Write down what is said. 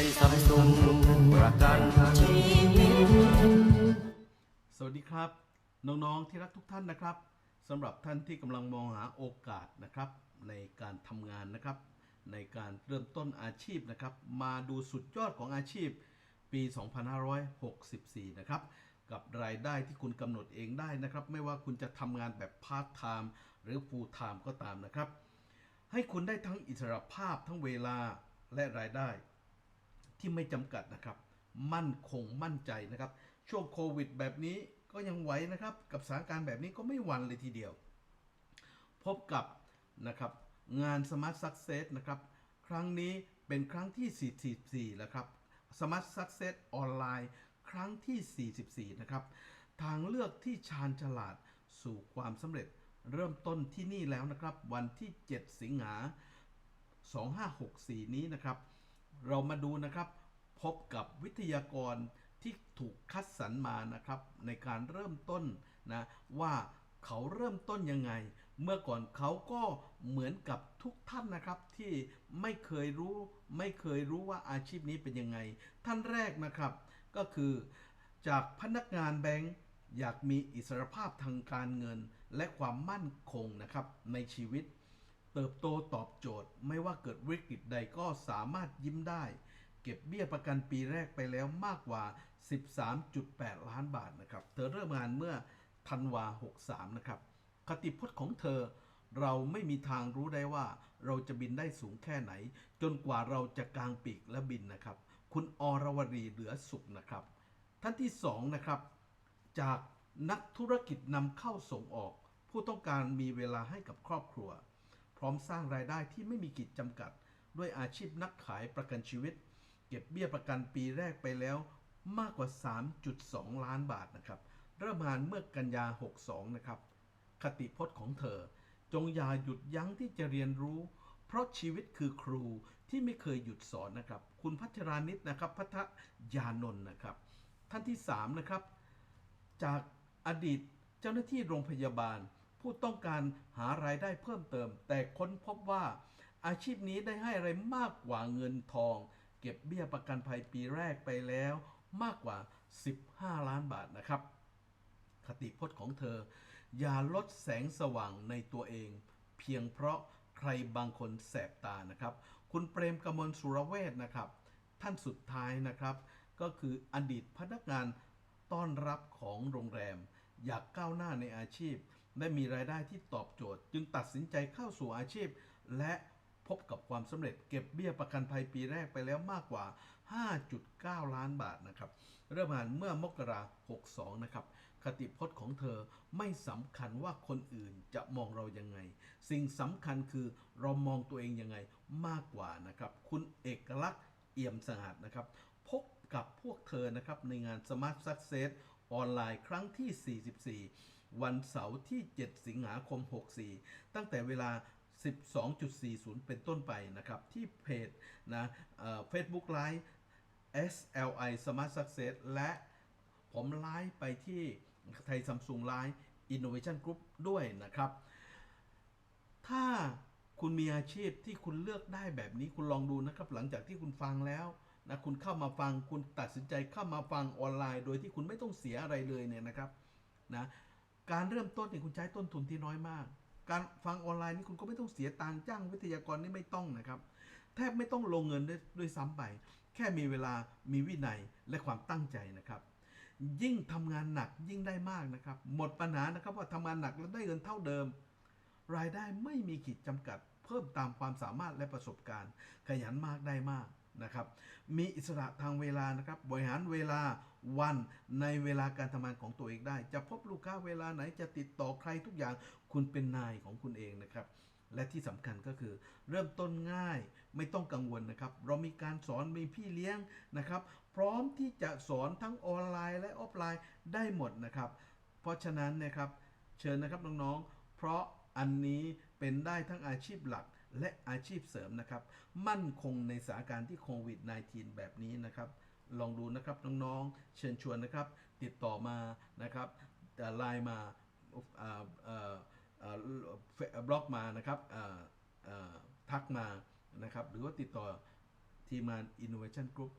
ยซัมซุงประกันชีวิตสวัสดีครับ น้องๆที่รักทุกท่านนะครับสำหรับท่านที่กำลังมองหาโอกาสนะครับในการทำงานนะครับ ในการเริ่มต้นอาชีพนะครับ มาดูสุดยอดของอาชีพปี 2564 นะครับกับรายได้ที่คุณกำหนดเองได้นะครับ ไม่ว่าคุณจะทำงานแบบพาร์ทไทม์หรือฟูลไทม์ก็ตามนะครับ ให้คุณได้ทั้งอิสรภาพทั้งเวลาและรายได้ ที่ไม่จำกัดนะครับ มั่นคงมั่นใจนะครับ ช่วงโควิด แบบนี้ก็ยังไหวนะครับ กับสถานการณ์แบบนี้ก็ไม่หวันเลยทีเดียว พบกับนะครับงาน Smart Success นะครับ ครั้งนี้เป็นครั้งที่ 44 แล้วครับ Smart Success ออนไลน์ครั้งที่ 44 นะครับ ทางเลือกที่ชาญฉลาดสู่ความสำเร็จเริ่มต้นที่นี่แล้วนะครับ วันที่ 7 สิงหา2564 นี้นะครับ เรามาดูนะครับพบกับวิทยากรที่ถูกคัดสรรมานะครับ ในการเริ่มต้นนะว่าเขาเริ่มต้นยังไง เมื่อก่อนเขาก็เหมือนกับทุกท่านนะครับที่ไม่เคยรู้ไม่เคยรู้ว่าอาชีพนี้เป็นยังไง ท่านแรกนะครับ ก็คือจากพนักงานแบงก์อยากมีอิสรภาพทางการเงิน และความมั่นคงนะครับในชีวิต เติบโตตอบโจทย์ ไม่ว่าเกิดวิกฤตใดก็สามารถยิ้มได้ เก็บเบี้ยประกันปีแรกไปแล้วมากกว่า 13.8 ล้านบาทนะครับ เธอเริ่มงานเมื่อธันวา 63 นะครับ คติพจน์ของเธอ เราไม่มีทางรู้ได้ว่า เราจะบินได้สูงแค่ไหน จนกว่าเราจะกางปีกและบินนะครับ คุณอรวรีเหลือสุขนะครับ ท่านที่สองนะครับ จากนักธุรกิจนำเข้าส่งออก ผู้ต้องการมีเวลาให้กับครอบครัว พร้อมสร้างรายได้ที่ไม่มีขีดจำกัด ด้วยอาชีพนักขายประกันชีวิต เก็บเบี้ยประกันปีแรกไปแล้วมากกว่า 3.2 ล้านบาทนะครับ เริ่มงานเมื่อกันยา 62 นะครับ คติพจน์ของเธอ จงอย่าหยุดยั้งที่จะเรียนรู้ เพราะชีวิตคือครูที่ไม่เคยหยุดสอนนะครับ คุณพัชรานิตนะครับพัทยานนท์นะครับ ท่านที่ 3 นะครับ จากอดีตเจ้าหน้าที่โรงพยาบาล ผู้ต้องการหารายได้เพิ่มเติม แต่ค้นพบว่า อาชีพนี้ได้ให้อะไรมากกว่าเงินทอง เก็บเบี้ยประกันภัยปีแรกไปแล้ว มากกว่า 15 ล้านบาทนะครับ คติพจน์ของเธอ อย่าลดแสงสว่างในตัวเอง เพียงเพราะใครบางคนแสบตานะครับ คุณเปรมกมลสุรเวทนะครับ ท่านสุดท้ายนะครับ ก็คืออดีตพนักงานต้อนรับของโรงแรม อยากก้าวหน้าในอาชีพ ได้มีรายได้ที่ตอบโจทย์ จึงตัดสินใจเข้าสู่อาชีพ และพบกับความสำเร็จเก็บเบี้ยประกันภัยปีแรกไปแล้วมากกว่า 5.9 ล้านบาทนะครับ เริ่มงานเมื่อมกรา62 นะครับ คติพจน์ของเธอไม่สำคัญว่าคนอื่นจะมองเรายังไง สิ่งสำคัญคือเรามองตัวเองยังไงมากกว่านะครับ คุณเอกลักษณ์เอี่ยมสงัดนะครับ พบกับพวกเธอนะครับในงาน Smart Success ออนไลน์ครั้งที่ 44 วันเสาร์ที่ 7 สิงหาคม 64 ตั้งแต่เวลา 12.40 เป็นต้นไปนะครับ ที่เพจนะเฟซบุ๊กไลฟ์ SLI Smart Success และผมไลฟ์ไปที่ไทยซัมซุงไลฟ์ Innovation Group ด้วยนะครับ ถ้าคุณมีอาชีพที่คุณเลือกได้แบบนี้คุณลองดูนะครับ หลังจากที่คุณฟังแล้วนะคุณเข้ามาฟังคุณตัดสินใจเข้ามาฟังออนไลน์ โดยที่คุณไม่ต้องเสียอะไรเลยเนี่ยนะครับนะ การเริ่มต้นเนี่ยคุณใช้ต้นทุนที่น้อยมาก การฟังออนไลน์นี่คุณก็ไม่ต้องเสียตังค์จ้างวิทยากรนี่ไม่ต้องนะครับ แทบไม่ต้องลงเงินด้วยด้วยซ้ำไป แค่มีเวลามีวินัยและความตั้งใจนะครับ ยิ่งทำงานหนักยิ่งได้มากนะครับ หมดปัญหานะครับว่าทำงานหนักแล้วได้เงินเท่าเดิม รายได้ไม่มีขีดจำกัด เพิ่มตามความสามารถและประสบการณ์ ขยันมากได้มาก นะครับ มีอิสระทางเวลานะครับ บริหารเวลาวันในเวลาการทำงานของตัวเองได้ จะพบลูกค้าเวลาไหนจะติดต่อใครทุกอย่างคุณเป็นนายของคุณเองนะครับ และที่สำคัญก็คือ เริ่มต้นง่ายไม่ต้องกังวลนะครับ เรามีการสอนมีพี่เลี้ยงนะครับ พร้อมที่จะสอนทั้งออนไลน์และออฟไลน์ได้หมดนะครับ เพราะฉะนั้นนะครับเชิญนะครับน้องๆเพราะอันนี้เป็นได้ทั้งอาชีพหลัก และอาชีพเสริมนะครับ มั่นคงในสถานการณ์ที่โควิด -19 แบบนี้นะครับ ลองดูนะครับน้องๆ เชิญชวนนะครับ ติดต่อมานะครับไลน์มาบล็อกมานะครับทักมานะครับ หรือว่าติดต่อทีมงาน Innovation Group